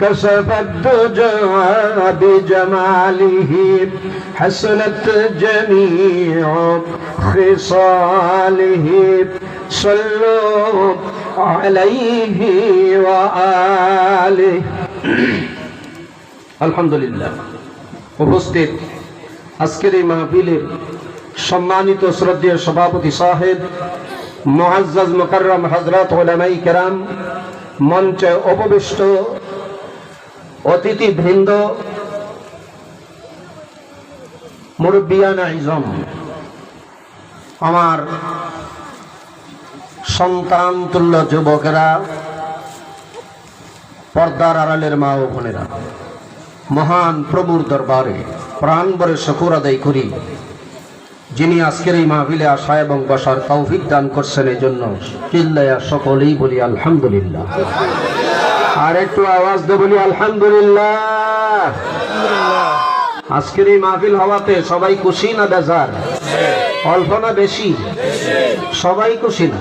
كشف الدجى بجماله حسنت جميع خصاله صلوا عليه وآله الحمد لله উপস্থিত আজকের এই মাহফিলের সম্মানিত শ্রদ্ধেয় সভাপতি সাহেব মোয়াজ্জাজ মোকাররম হজরত ওলামাই কেরাম মঞ্চে উপবিষ্ট অতিথি বৃন্দ মুরব্বিয়ান আমার সন্তান তুল্য যুবকেরা, পর্দার আড়ালের মা ও বোনেরা, মহান প্রভুর দরবারে প্রাণ ভরে শকুর আদায় করি। যিনি আজকের এই মাহফিলে আসা এবং বসার তৌফিক দান করছেন এই জন্য চিল্লায়া সকলেই বলি, আলহামদুলিল্লাহ। আর একটু আওয়াজ দে বলি আলহামদুলিল্লাহ। আজকের এই মাহফিল হওয়াতে সবাই খুশি না বেজার? অল্প না বেশি? সবাই খুশি না।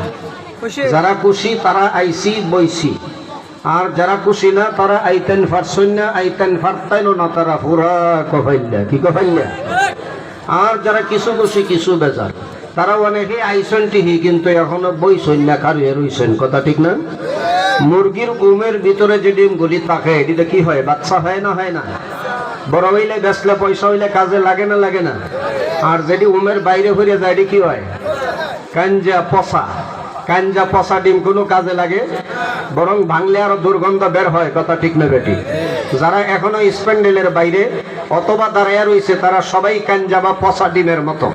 যারা খুশি তারা আইসি বইসি। আর যারা খুশি না তারা আইতেন ফারসইন না আইতেন ফারতাইন না তারা পুরা কফাইল্লা কি কফাইল্লা? আর যারা কিছু খুশি কিছু বেজার তারা অনেকে আইসন টিহি কিন্তু এখনও বইসইন না কারুয়ে রইছেন কথা ঠিক না? মুরগির উমের ভিতরে যে ডিমগুলি থাকে, এটিতে কি হয়? বাচ্চা হয় না হয় না? বড় হইলে বেচলে পয়সা হইলে কাজে লাগে না লাগে না? আর যেটি উমের বাইরে ফিরে যায়, এটি কি হয়? কাঞ্জা পচা। কাঞ্জা পচা ডিম কোনো কাজে লাগে, বরং ভাঙলে আরও দুর্গন্ধ বের হয়, কথা ঠিক না বেটি? যারা এখনও স্প্যান্ডেলের বাইরে অথবা দাঁড়াইয়া রয়েছে, তারা সবাই কাঞ্জা বা পচা ডিমের মতো।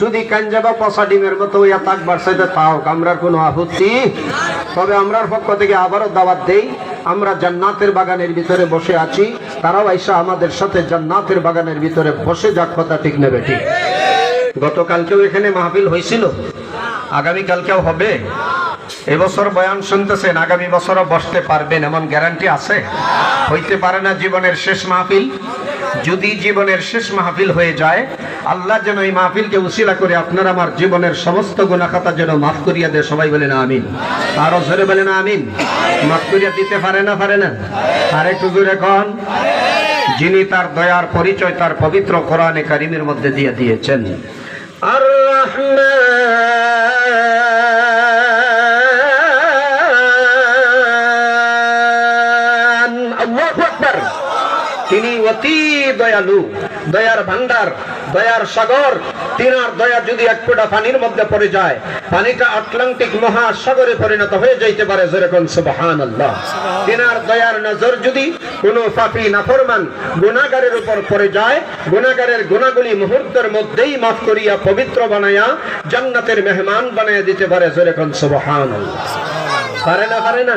যদি কাঞ্জা বা পচা ডিমের মতো ইয়া তাক বাড়সাইতে তাও আমরার কোনো আপত্তি? তবে আমরার পক্ষ থেকে আবারও দাওয়াত দেই, আমরা জান্নাতের বাগানের ভিতরে বসে আছি। তারাও আইসা আমাদের সাথে জান্নাতের বাগানের ভিতরে বসে যাক, কথা ঠিক নেবে ঠিক গতকালকেও এখানে মাহফিল হয়েছিল আগামী কালকেও হবে। এবছর বয়ান শুনতেছেন, আগামী বছরও বসতে পারবেন, এমন গ্যারান্টি আছে? হইতে পারে না জীবনের শেষ মাহফিল। যদি জীবনের শেষ মাহফিল হয়ে যায়, আল্লাহ যেন এই মাহফিলকে উশিলা করে আপনার আমার জীবনের সমস্ত গুণাখাতা যেন মাফ করিয়া দেয়। সবাই বলে না আমিন। আরও জোরে বলে না আমিন। মাফ করিয়া দিতে পারে না পারে না? আর একটু কন। যিনি তার দয়ার পরিচয়, তার পবিত্র কোরআনে কারিমের মধ্যে দিয়ে দিয়েছেন। আর তিনি অতি দয়ালু, দয়ার ভান্ডার দয়ার সাগর, তিনার দয়া যদি এক ফোঁটা পানির মধ্যে পড়ে যায়, পানিটা আটলান্টিক মহাসাগরে পরিণত হয়ে যাইতে পারে যেরকম সুবহান আল্লাহ তিনার দয়ার নজর যদি পাপি নাফরমান গুণাগারের উপর পড়ে যায় গুণাগারের গুণাগুলি মুহূর্তের মধ্যেই মাফ করিয়া পবিত্র বানাইয়া জান্নাতের মেহমান বানাইয়া দিতে পারে যেরকম সুবহান আল্লাহ পারে না পারে না?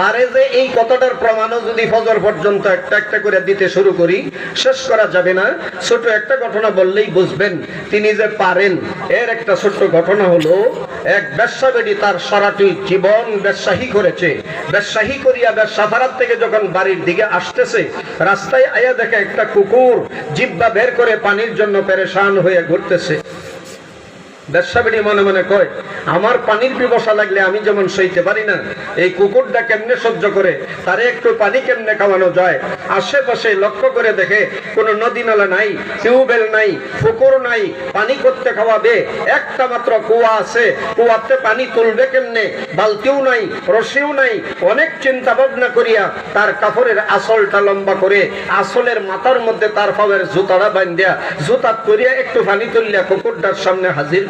পারে যে এই কতটার প্রমাণও যদি ফজর পর্যন্ত একটা একটা করে দিতে শুরু করি, শেষ করা যাবে না। ছোট একটা ঘটনা বললেই বুঝবেন, তিনি যে পারেন, এর একটা ঘটনা হলো, এক তার সারাটি জীবন করেছে। করিয়া ব্যবসা থেকে যখন বাড়ির দিকে আসতেছে, রাস্তায় আয়া দেখে একটা কুকুর জিব্বা বের করে পানির জন্য পেরেশান হয়ে ঘুরতেছে। ব্যবসাবিনী মনে মনে কয়, আমার পানির পিপাসা লাগলে আমি যেমন সইতে পারি না, এই কুকুরটা কেমনে সহ্য করে, তারে একটু পানি কেমনে খাওয়ানো যায়? আশেপাশে লক্ষ্য করে দেখে, কোনো নদী নালা নাই, টিউবওয়েল নাই, পুকুর নাই, পানি করতে খাওয়াবে, একটা মাত্র কুয়া আছে, কুয়াতে পানি তুলবে কেমনে? বালতিও নাই, রশিও নাই, অনেক চিন্তা ভাবনা করিয়া তার কাপড়ের আসলটা লম্বা করে, আসলের মাথার মধ্যে তার পাবের জুতাটা বান্ধিয়া জুতাত করিয়া একটু পানি তুলিয়া কুকুরটার সামনে হাজির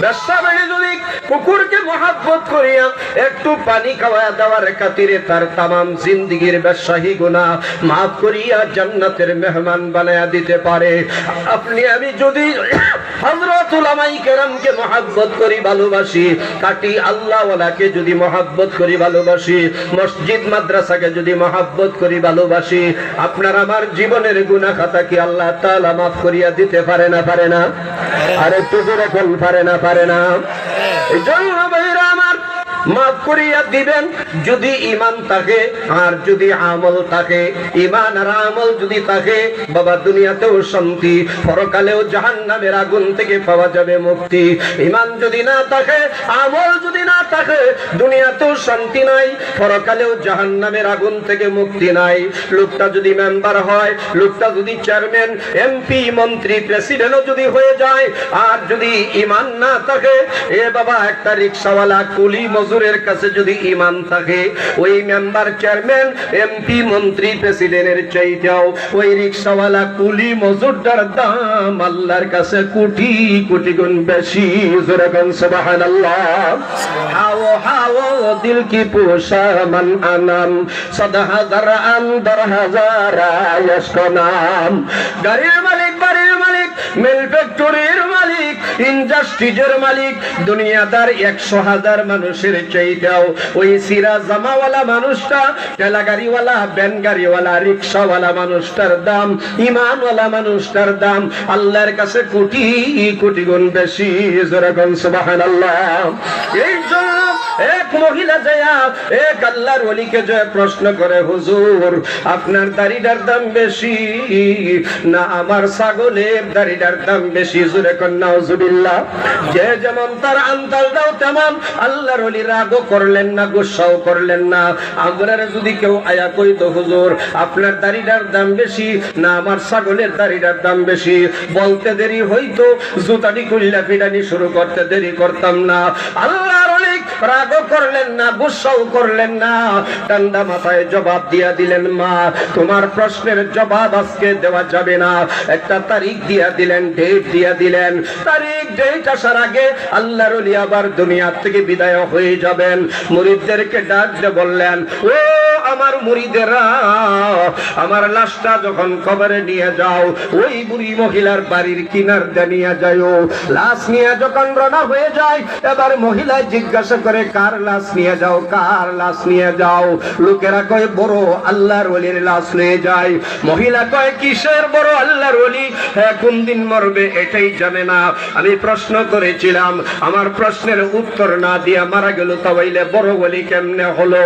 আল্লাহ ব্যবসাবাড়ি যদি কুকুরকে মহাব্বত করিয়া একটু পানি খাওয়া দেওয়ার খাতিরে তার তামাম জিন্দিগির ব্যবসায়ী গুণা মাফ করিয়া জান্নাতের মেহমান বানায়া দিতে পারে। আপনি, আমি যদি ভালোবাসি যদি মহাব্বত ভালোবাসি আপনার জীবনের গুনাহ খাতা কি আল্লাহ তাআলা মাফ করিয়া দিতে পারে না পারে না? আর একটু পারে না। না। এই জন্য মাফ করিয়া দিবেন। যদি ইমান থাকে, আর যদি আমল থাকে ইমান আর আমল যদি থাকে, বাবা, দুনিয়াতেও শান্তি, পরকালেও জাহান্নামের আগুন থেকে পাওয়া যাবে মুক্তি। ইমান যদি না থাকে, আমল যদি না থাকে, দুনিয়াতেও শান্তি নাই, পরকালেও জাহান্নামের আগুন থেকে মুক্তি নাই। লোকটা যদি মেম্বার হয়, লোকটা যদি চেয়ারম্যান, এমপি, মন্ত্রী, প্রেসিডেন্টও যদি হয়ে যায়, আর যদি ইমান না থাকে, এ বাবা, একটা রিক্সাওয়ালা, কুলি মজুরের কাছে যদি ইমান থাকে, ওই মেম্বার চেয়ারম্যান, এমপি, মন্ত্রী, প্রেসিডেন্টের চাইতেও ওই রিক্সাওয়ালা কুলি মজুরটার দাম আল্লাহর কাছে কোটি কোটি গুণ বেশি। যেরকম সুবহানাল্লাহ। হাও হাও, দিল কি পোষা মান আনাম। সদা হাজার আন্দর হাজার আয়স্ক নাম। গাড়ির মালিক, বাড়ির মালিক মিল ফ্যাক্টরির মালিক ইন্ডাস্ট্রিজের মালিক, দুনিয়াদার একশো হাজার মানুষের চাইতেও ওই সিরা জামাওয়ালা মানুষটা ঠেলা গাড়িওয়ালা ব্যান গাড়িওয়ালা রিক্সাওয়ালা মানুষটার দাম, ইমানওয়ালা মানুষটার দাম, আল্লাহর কাছে কোটি কোটি গুণ বেশি। যেরকম সুবহানাল্লাহ। এই জন্য এক মহিলা যায়া, এক আল্লাহর ওলিকে জয় প্রশ্ন করে, হুজুর, আপনার দাড়িটার দাম বেশি না আমার ছাগলের দাড়িটার দাম বেশি, জোরে কন্যা হুজুবিল্লাহ যে যেমন তার আন্তাল দাও তেমন আল্লাহর ওলি রাগও করলেন না গুসাও করলেন না। আমরার যদি কেউ আয়া কইতো, হুজুর, আপনার দাড়িটার দাম বেশি না আমার ছাগলের দাড়িটার দাম বেশি। বলতে দেরি হইতো জুতানি কুল্লা ফিডানি শুরু করতে দেরি করতাম না। আল্লাহর ওলি রাগও করলেন না, গুসাও করলেন না। ঠান্ডা মাথায় জবাব দিয়া দিলেন, মা, তোমার প্রশ্নের জবাব আজকে দেওয়া যাবে না। একটা তারিখ দিয়া দিলেন, ডেট দিয়া দিলেন। তারিখ, ডেট আসার আগে আল্লাহর ওলি আবার দুনিয়া থেকে বিদায় হয়ে যাবেন। মুরিদদেরকে ডাক দিয়ে বললেন, ও আমার মুরিদেরা, আমার লাশটা যখন কবরে নিয়ে যাও, ওই বুড়ি মহিলার বাড়ির কিনার দিয়ে নিয়ে যাও লাশ নিয়ে যখন রওনা হয়ে যায়, এবার মহিলা জিজ্ঞাসা করে কার লাশ নিয়ে যাও, কার লাশ নিয়ে যাও? লোকেরা কয়, বড় আল্লাহর ওলির লাশ নিয়ে যায় মহিলা কয়, কিসের বড় আল্লাহর ওলি? হ্যাঁ কোন দিন মরবে এটাই জানে না। আমি প্রশ্ন করেছিলাম, আমার প্রশ্নের উত্তর না দিয়া মারা গেল তাইলে বড় ওলি কেমনে হলো?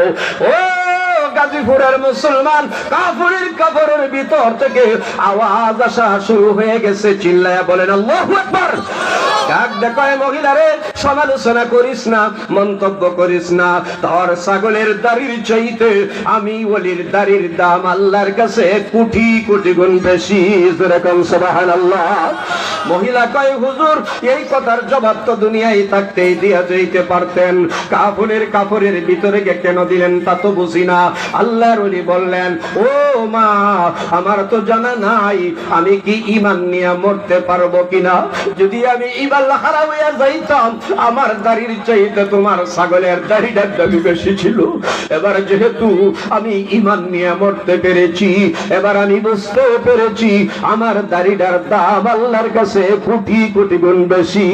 ও গাজীপুরের মুসলমান, কাফুরের কাপড়ের ভিতর থেকে আওয়াজ আসা শুরু হয়ে গেছে চিল্লায়া বলেন, আল্লাহু আকবার! সমালোচনা করিস না, মন্তব্য করিস না। দাড়ির চাইতে আমি দাড়ির দাম আল্লাহর কাছে গুণ বেশি। যেরকম সুবহানাল্লাহ। মহিলা কয়, হুজুর, এই কথার জবাব তো দুনিয়ায় থাকতেই দিয়া যাইতে পারতেন। কাফনের কাপড়ের ভিতরে কেন দিলেন তা তো বুঝি না। আল্লাহর ওলি বললেন, ও মা, আমার তো জানা নাই, আমি কি ইমান নিয়ে মরতে পারব কিনা? যদি আমি ইমান হইয়া যাইতাম। আমার দাড়ির চাইতে তোমার ছাগলের দাড়িটার দাবি বেশি ছিল। এবার যেহেতু আমি ইমান নিয়ে মরতে পেরেছি, এবার আমি বুঝতে পেরেছি, আমার দাড়িটার দাম আল্লাহর কাছে কোটি কোটি গুণ বেশি।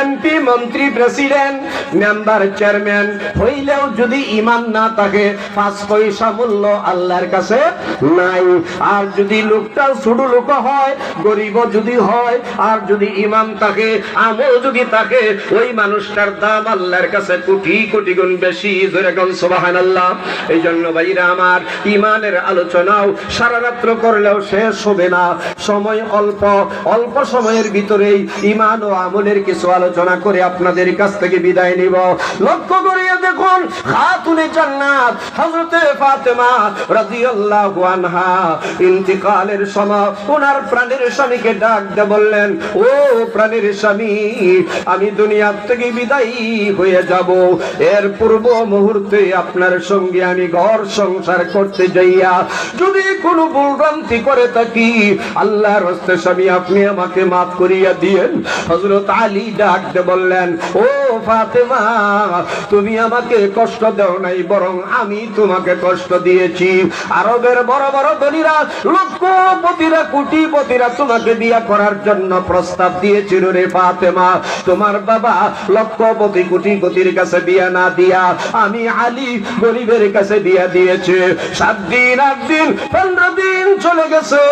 এমপি মন্ত্রী, প্রেসিডেন্ট, মেম্বার, চেয়ারম্যান, হইলেও যদি ইমান না থাকে, পাঁচ পয়সা মূল্য আল্লাহর কাছে নাই। আর যদি লোকটা ছোট লোক হয়, গরিব যদি হয়, আর যদি ইমান থাকে, আমল যদি থাকে, ওই মানুষটার দাম আল্লাহর কাছে কোটি কোটি গুণ বেশি গন সুবাহান আল্লাহ এই জন্য ভাইরা আমার ইমানের আলোচনাও সারা রাত্র করলেও শেষ হবে না। সময় অল্প অল্প সময়ের ভিতরেই ইমান ও আমলের কিছু আলোচনা করে আপনাদের কাছ থেকে বিদায় নিব। লক্ষ্য করিয়ে দেখুন, খাতুনে জান্নাত হযরতে ফাতেমা রাদিয়াল্লাহু আনহা ইন্তিকালের সময় ওনার প্রাণের স্বামীকে ডাক দিয়ে বললেন, ও প্রাণের স্বামী, আমি দুনিয়া থেকে বিদায় হয়ে যাব। এর পূর্ব মুহূর্তে আপনার সঙ্গে আমি ঘর সংসার করতে যাইয়া, যদি কোনো ভুলভ্রান্তি করে থাকি, আল্লাহর হস্তে স্বামী, আপনি আমাকে মাফ করিয়া দিয়েন। হজরত আলী ডাকতে বললেন, ও ফাতেমা, তুমি আমাকে কষ্ট দেও নাই, বরং আমি তোমাকে কষ্ট দিয়েছি। আরবের বড় বড় ধনীরা লক্ষপতিরা কোটিপতিরা তোমাকে বিয়া করার জন্য প্রস্তাব দিয়েছিল রে ফাতেমা। তোমার বাবা লক্ষপতি কোটিপতির কাছে বিয়া না দিয়া আমি আলী গরিবের কাছে বিয়া দিয়েছে। সাত দিন, আট দিন, পনেরো দিন চলে গেছে।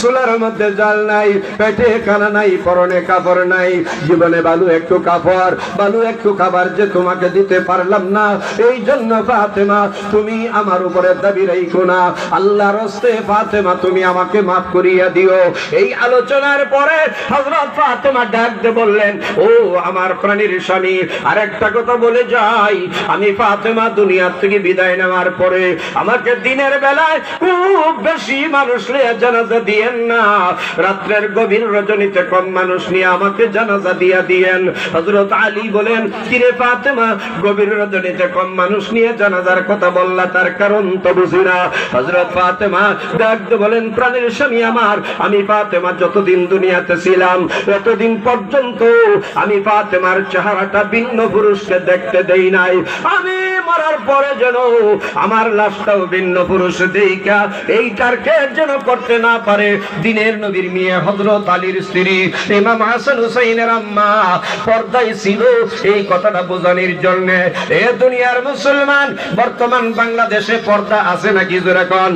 চুলার মধ্যে জাল নাই, পেটে কানা নাই, পরনে কাপড় নাই। জীবনে বালু একটু কাপড়, বালু একটু খাবার যে তোমাকে দিতে পারলাম না। এই জন্য ফাতেমা, তুমি আমার উপরে দাবি রাইখো না। আল্লাহর হস্তে ফাতেমা, তুমি আমাকে মাফ করিয়া দিও। এই আলোচনার পরে হযরত ফাতেমা ডাক দিয়ে বললেন, ও আমার প্রাণীর স্বামী, আরেকটা কথা বলে যাই। আমি ফাতেমা দুনিয়ার থেকে বিদায় নেওয়ার পরে আমাকে দিনের বেলায় খুব বেশি মানুষ নিয়ে জানাজা দিয়েন না। রাত্রের গভীর রজনীতে কম মানুষ নিয়ে আমাকে জানাজা দিয়া দিয়েন। হযরত আলী বলেন, কিরে ফাতেমা, গভীর রজনীতে কম মানুষ নিয়ে জানাজার কথা বললা তার কারণ তো বুঝি না। হযরত ফাতেমা ডাক দিয়ে বলেন, প্রাণের স্বামী আমার আমি ফাতেমা যতদিন দুনিয়াতে ছিলাম, ততদিন পর্যন্ত আমি ফাতেমার চেহারাটা ভিন্ন পুরুষকে দেখতে দেই নাই। আমি মরার পরে যেন আমার লাশটাও ভিন্ন পুরুষ কে যেন করতে না পারে? দিনের নবীর মেয়ে হযরত আলীর স্ত্রী, ইমাম হাসান হুসাইনের আম্মা, পর্দায় ছিল এই কথাটা বোঝানোর জন্য। এ দুনিয়ার মুসলমান, বর্তমান বাংলাদেশে পর্দা আছে নাকি জোরে কন?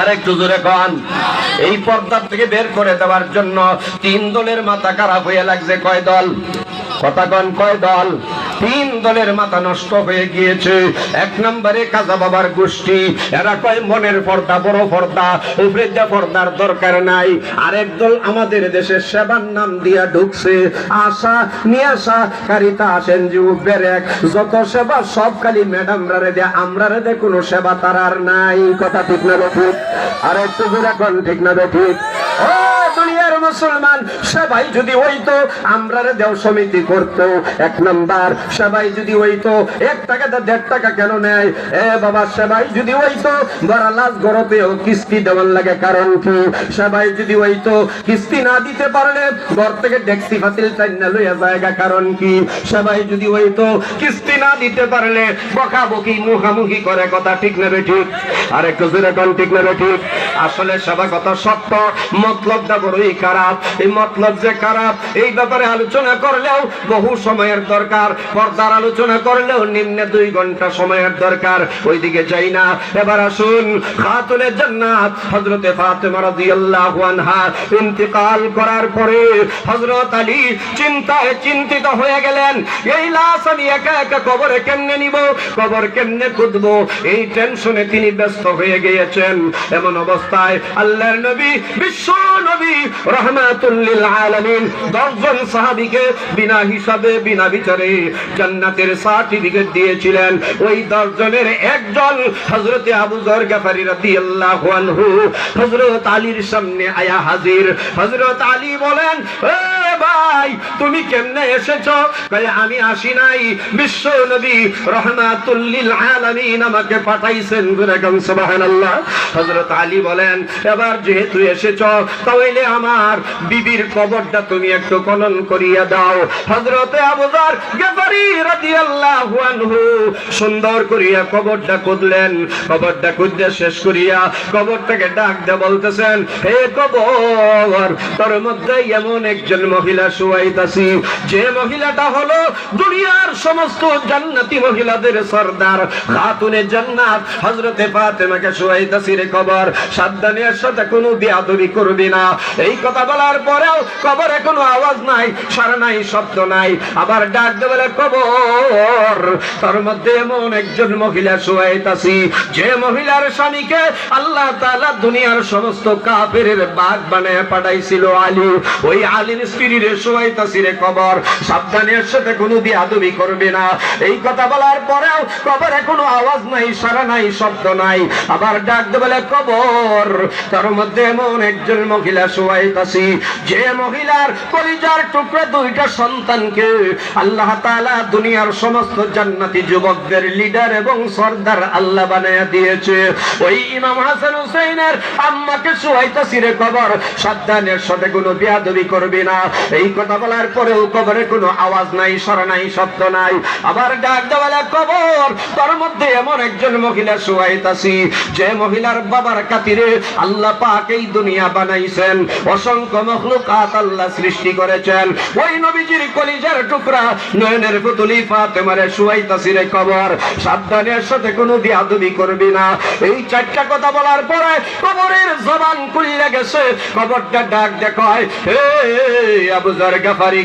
আর একটু জোরে কন। এই পর্দার থেকে বের করে দেওয়ার জন্য তিন দলের মাথা খারাপ হয়ে লাগছে। কয় দল? কথা কয় দল? তিন দলের মাথা নষ্ট হয়ে গিয়েছে। এক নম্বরে কাজা বাবার গোষ্ঠী। এরা কয়, মনের পর্দা, বড় পর্দা উপরে যা পর্দার দরকার নাই। আরেক দল আমাদের দেশে সেবার নাম দিয়া ঢুকছে। আশা নিয়ে আসা কারিতা আসেন যে বেরেক যত সেবা, সব খালি ম্যাডাম রে দেয়, আমরা রে দেয় কোনো সেবা তার আর নাই। কথা ঠিক না ঠিক আর একটু কন, ঠিক না ঠিক ও! মুসলমান, সবাই যদি হইতো আমরা দেও সমিতি করতো। এক নাম্বার, সবাই যদি হইতো, এক টাকা দা দেড় টাকা কেন নেয়? এ বাবা, সবাই যদি হইতো, বড় লাশ গরতেও কিস্তি দেওয়ার লাগে কারণ কি? সবাই যদি হইতো, কিস্তি না দিতে পারলে ঘর থেকে ট্যাক্সি ফাতিল চাইনা লইয়া জায়গা কারণ কি? সবাই যদি হইতো, কিস্তি না দিতে পারলে বকাবকি, মুখামুখি করে কথা ঠিক নেবে ঠিক? আর একটু জোরে ঠিক নেবে ঠিক? আসলে সবার কথা সত্য, মতলবটা বড়ই খারাপ, এই মতলব যে খারাপ, এই ব্যাপারে আলোচনা করলেও বহু সময়ের দরকার। পর্দার আলোচনা করলেও নিম্নে দুই ঘণ্টা সময়ের দরকার। ওইদিকে যাই না। এবার আসুন, খাতুনে জান্নাত, হযরতে ফাতেমা রাদিয়াল্লাহু আনহা ইন্তেকাল করার পরে হযরত আলী চিন্তায় চিন্তিত হয়ে গেলেন। এই লাশ আমি একা একা কবরে কেমনে নিব? কবর কেমনে খুঁজবো? এই টেনশনে তিনি ব্যস্ত হয়ে গিয়েছেন। এমন অবস্থায় আল্লাহর নবী, বিশ্ব নবী রহমাতুল্লিল আলামিন। দশজন সাহাবিকে বিনা হিসাবে, বিনা বিচারে জান্নাতের সার্টিফিকেট দিয়েছিলেন। ওই দশজনের একজন হজরতে আবু জর গাফারি রাদিয়াল্লাহু আনহু। হযরত আলীর সামনে আয়া হাজির। হযরত আলী বলেন ভাই, তুমি কেমনে এসেছ? কয়ে, আমি আসি নাই। বিশ্ব নবী রহমাতুল্লিল আলামিন আমাকে পাঠাইছেন সুবহানাল্লাহ। হযরত আলী বলেন, এবার যেহেতু তাহলে আমার বিবির কবরটা তুমি একটু খনন করিয়া দাও। গফারি রাদিয়াল্লাহু আনহু সুন্দর করিয়া কবরটা কবরটা খুঁজতে শেষ করিয়া কবরটাকে ডাক দিয়ে বলতেছেন, হে কবর, তোর মধ্যে এমন একজন মহিলা মহিলা শুয়াইতাছি যে মহিলাটা হলো দুনিয়ার সমস্ত জান্নাতি মহিলাদের সর্দার। খাতুনে জান্নাত, হযরতে ফাতেমাকে শুয়াইতাছি রে কবর। সাবধানের সাথে কোনো বিয়াদবি করবি না। এই কথা বলার পরেও কবরে কোনো আওয়াজ নাই সারা নাই, শব্দ নাই। আবার ডাক দে বলে, কবর! তার মধ্যে এমন একজন মহিলা শুয়াইতাছি যে মহিলার স্বামীকে আল্লাহ তাআলা দুনিয়ার সমস্ত কাফের বাঘ বানায় পাঠাইছিল আলী। ওই আলীর কবর। কোনো করবে না। এই কথা বলার পরেও কবরে কোনো আওয়াজ নাই, সারা নাই, শব্দ নাই। আবার ডাক বলে, কবর, তার মধ্যে এমন একজন মহিলা যে মহিলার টুকরা দুইটা সন্তানকে আল্লাহ তাআলা দুনিয়ার সমস্ত জান্নাতি যুবকদের, লিডার এবং সর্দার আল্লাহ বানায়া দিয়েছে। ওই ইমাম হাসান হুসাইনের আম্মাকে শুয়াইতাছি রে কবর। সাবধানের সাথে কোনো বিয়াদবি করবে না। এই কথা বলার পরেও কবরে কোনো আওয়াজ নাই সরা নাই, শব্দ নাই। আবার ডাক দেওয়ালে কবর, তার মধ্যে এমন একজন মহিলা শুয়াইতাছি, যে মহিলার বাবার খাতিরে আল্লাহ পাক এই দুনিয়া বানাইছেন। অসংখ্য মখলুকাত আল্লাহ সৃষ্টি করেছেন। ওই নবীজির কলিজার টুকরা নয়নের পুতুলি ফাতেমারে শুয়াইতাছি রে কবর। সাবধানের সাথে কোনো বিয়াদবি করবি না। এই চারটা কথা বলার পরে কবরের জবান খুলে গেছে। কবরটা ডাক দেখায় হে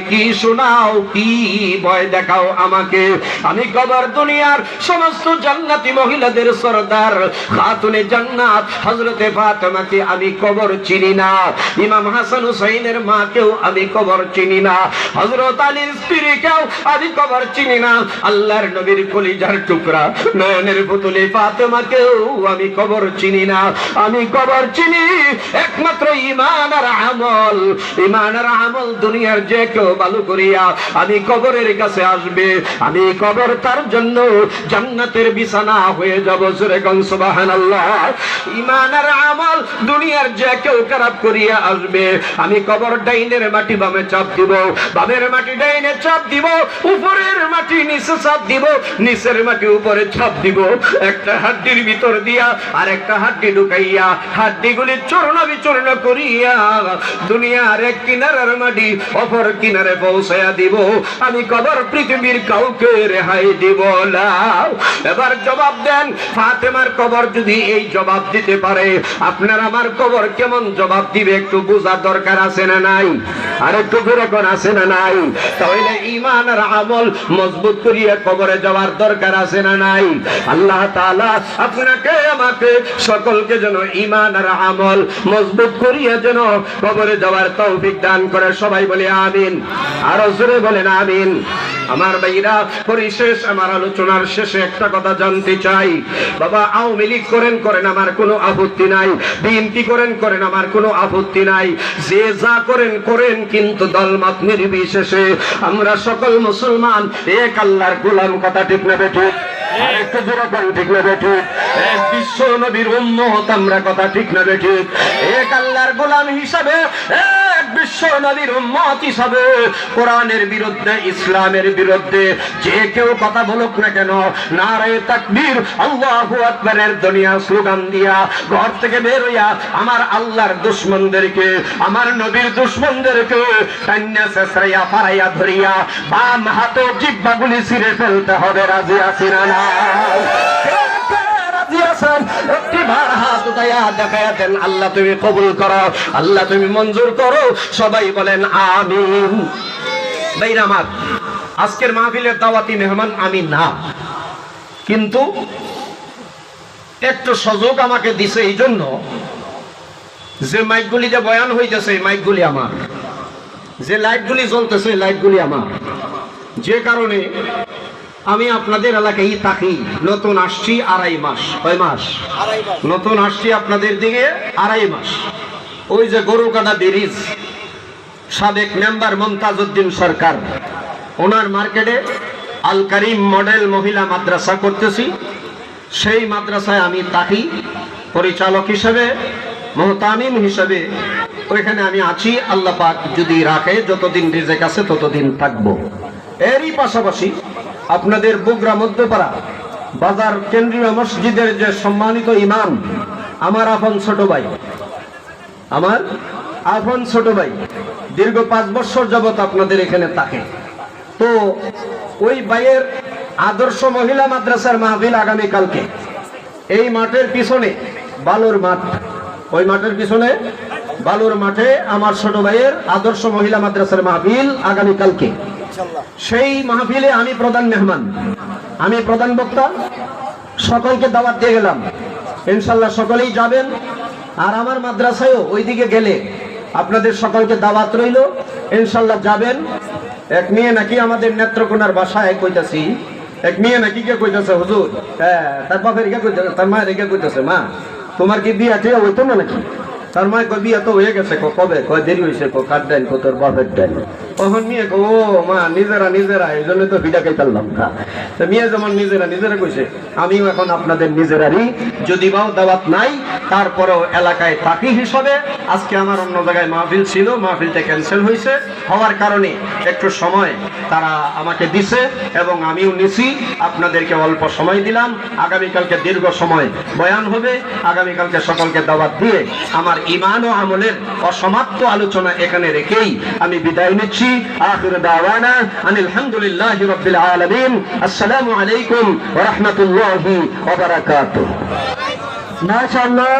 কি শোনাও, কি ভয় দেখাও আমাকে? আমি কবর দুনিয়ার সমস্ত জান্নাতি মহিলাদের সরদার আমি কবর চিনি না। ইমাম হাসান হুসাইনের মাকেও আমি কবর চিনি না। হযরত আলীর স্ত্রীকেও আমি কবর চিনি না। আল্লাহর নবীর কলিজার টুকরা, নয়নের পুতুলে ফাতেমাকেও আমি কবর চিনি না। আমি কবর চিনি একমাত্র ইমান আর আমল। ইমান আর আমল দুনিয়ার যে কেউ ভালো করিয়া আমি কবরের কাছে আসবে, আমি কবর তার জন্য জান্নাতের বিছানা হয়ে যাব। সুরে গং সুবহানাল্লাহ। ইমান আমল দুনিয়ার যে কেউ খারাপ করিয়া আসবে, আমি কবর ডাইনের মাটি বামে চাপ দিব, বামের মাটি ডাইনে চাপ দিব, উপরের মাটি নিচে চাপ দিব, নিচের মাটি উপরে চাপ দিব। একটা হাড্ডির ভিতর দিয়া আর একটা হাড্ডি ঢুকাইয়া, হাড্ডিগুলি চূর্ণ বিচূর্ণ করিয়া দুনিয়ার এক কিনারের মাটি অপর কিনারে পৌঁছায়া দিব। আমি কবর পৃথিবীর কাউকে রেহাই দিব না। এবার জবাব দেন, ফাতেমার কবর যদি এই জবাব দিতে পারে, আপনার আমার কবর কেমন জবাব দিবে একটু বোঝার দরকার আছে না নাই? আর একটু বিরকম আছে না নাই? তাহলে ইমান আর আমল মজবুত করিয়া কবরে যাওয়ার দরকার আছে না নাই? আল্লাহ তাআলা আপনাকে, আমাকে সকলকে যেন ইমান আর আমল মজবুত করিয়া যেন কবরে যাওয়ার তৌফিক দান করে। সবাই বলে আমিন। আরও জোরে বলেন আমিন। আমার ভাইরা, পরিশেষ আমার আলোচনার শেষে একটা কথা জানতে চাই। বাবা, আওয়ামী লীগ করেন করেন আমার কোনো আপত্তি নাই। বিএনপি করেন করেন আমার কোনো আপত্তি নাই। যে যা করেন করেন, কিন্তু দলমত নির্বিশেষে। আমরা সকল মুসলমান, এক আল্লাহর গোলাম কথা ঠিক নেবে ঠিক? কোরআনের বিরুদ্ধে, ইসলামের বিরুদ্ধে যে কেউ কথা বলুক না কেন নারায়ে তাকবীর, আল্লাহু আকবারের দুনিয়া স্লোগান দিয়া ঘর থেকে বের হইয়া আমার আল্লাহর দুশমনদেরকে, আমার নবীর দুশমনদেরকে ফারাইয়া ধরিয়া বাম হাতে জিব্বাগুলি ছিঁড়ে ফেলতে হবে। রাজি আছি না? আল্লাহ তুমি কবুল করো আল্লাহ তুমি মঞ্জুর করো, সবাই বলেন আমিন। ভাইরা আজকের মাহফিলের দাওয়াতি মেহমান আমি না কিন্তু একটু সুযোগ আমাকে দিছে এই জন্য। যে মাইকগুলি যে বয়ান হইতেছে মাইকগুলি আমার। যে লাইটগুলি জ্বলতেছে লাইটগুলি আমার। যে কারণে আমি আপনাদের এলাকায় থাকি। নতুন আসছি আড়াই মাস। কয় মাস? নতুন আসছি আপনাদের দিকে আড়াই মাস। ওই যে গরুকাটা ব্রিজ সাবেক মেম্বার মমতাজউদ্দিন সরকার। ওনার মার্কেটে আল করিম মডেল মহিলা মাদ্রাসা করতেছি। সেই মাদ্রাসায় আমি থাকি। পরিচালক হিসেবে মোহতামিম হিসেবে। ওইখানে আমি আছি আল্লাহ পাক যদি রাখে যতদিন রিজেক আছে ততদিন থাকব। এরই পাশাপাশি আপনাদের বগুড়া মধ্যপাড়া, বাজার কেন্দ্রীয় মসজিদের যে সম্মানিত ইমাম, আমার আপন ছোট ভাই। আমার আপন ছোট ভাই। দীর্ঘ পাঁচ বছর যাবত আপনাদের এখানে থাকে। তো ওই ভাইয়ের আদর্শ মহিলা মাদ্রাসার মাহফিল আগামীকালকে এই মাঠের পিছনে বালুর মাঠ। ওই মাঠের পিছনে বালুর মাঠে আমার ছোট ভাইয়ের আদর্শ মহিলা মাদ্রাসার মাহফিল আগামীকালকে সেই মাহফিলে আমি প্রধান মেহমান। আমি প্রধান বক্তা। সকলকে দাওয়াত দিয়ে গেলাম। ইনশাল্লাহ সকলেই যাবেন। আর আমার মাদ্রাসায়ও ওইদিকে গেলে আপনাদের সকলকে দাওয়াত রইল। ইনশাল্লাহ যাবেন। এক মেয়ে নাকি আমাদের নেত্রকোনার বাসায় কইতাছি। এক মেয়ে নাকি কে কইতাছে, হুজুর? হ্যাঁ তার বাপের কে কইতাছে, তার মায়ের কে কইতাছে, মা? তোমার কি বিয়া টিয়া হইতো না নাকি? তার মায় কই বিয়া তো হয়ে গেছে কবে? কয়, দেরি হয়েছে কো কার দেন কো তোর বাপের দেন? তখন মেয়ে মা, নিজেরা নিজেরা এই জন্য তো না। মেয়ে যেমন নিজেরা নিজেরা কইছে, আমিও এখন আপনাদের নিজেরারই, যদি বাও দাওয়াত নাই, তারপরেও এলাকায় হিসাবে, আজকে আমার অন্য জায়গায় মাহফিল ছিল, মাহফিলটা ক্যান্সেল হয়েছে হওয়ার কারণে একটু সময় তারা আমাকে দিছে এবং আমিও নিছি, আপনাদেরকে অল্প সময় দিলাম। আগামীকালকে দীর্ঘ সময় বয়ান হবে। আগামীকালকে সকলকে দাওয়াত দিয়ে আমার ইমান ও আমলের অসমাপ্ত আলোচনা এখানে রেখেই আমি বিদায় নিচ্ছি। آخر دعوانا أن الحمد لله رب العالمين. السلام عليكم ورحمة الله وبركاته. ما شاء الله.